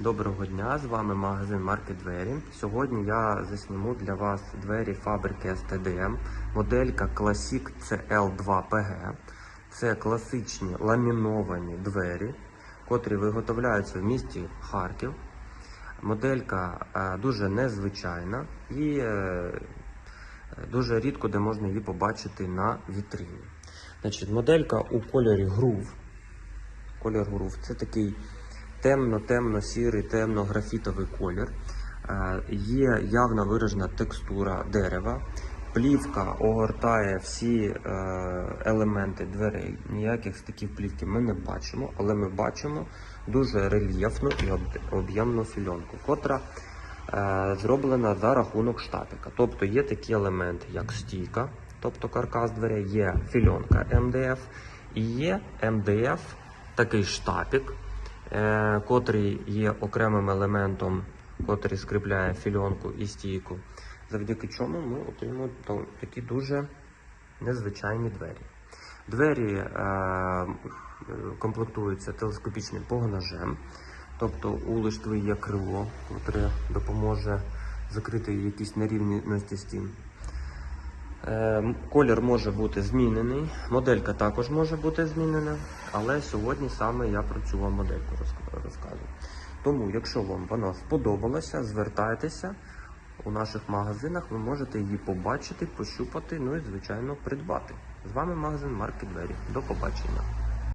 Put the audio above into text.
Доброго дня, з вами магазин Марки Двері. Сьогодні я засніму для вас двері фабрики STDM, моделька Classic CL2PG. Це класичні ламіновані двері, котрі виготовляються в місті Харків. Моделька е, дуже незвичайна і е, дуже рідко де можна її побачити на вітрині. Значить, моделька у кольорі грув. Колір грув це такий темно-темно-сірий, темно-графітовий колір. Е, Є явно виражена текстура дерева. Плівка огортає всі е, елементи дверей. Ніяких стиків плівки ми не бачимо, але ми бачимо дуже рельєфну і об'ємну фільонку, котра е, зроблена за рахунок штапіка. Тобто є такі елементи, як стійка, тобто каркас дверей, є фільонка МДФ і є МДФ, такий штапік, котрий є окремим елементом, котрий скріпляє фільонку і стійку, завдяки чому ми отримуємо такі дуже незвичайні двері. Двері е, е, комплектуються телескопічним погнажем, тобто у лиштви є крило, яке допоможе закрити якісь нерівності стін. Е, м, Колір може бути змінений, моделька також може бути змінена, але сьогодні саме я про цю вам модельку розказую. Тому, якщо вам вона сподобалася, звертайтеся у наших магазинах, ви можете її побачити, пощупати, ну і звичайно придбати. З вами магазин Марки Двері. До побачення.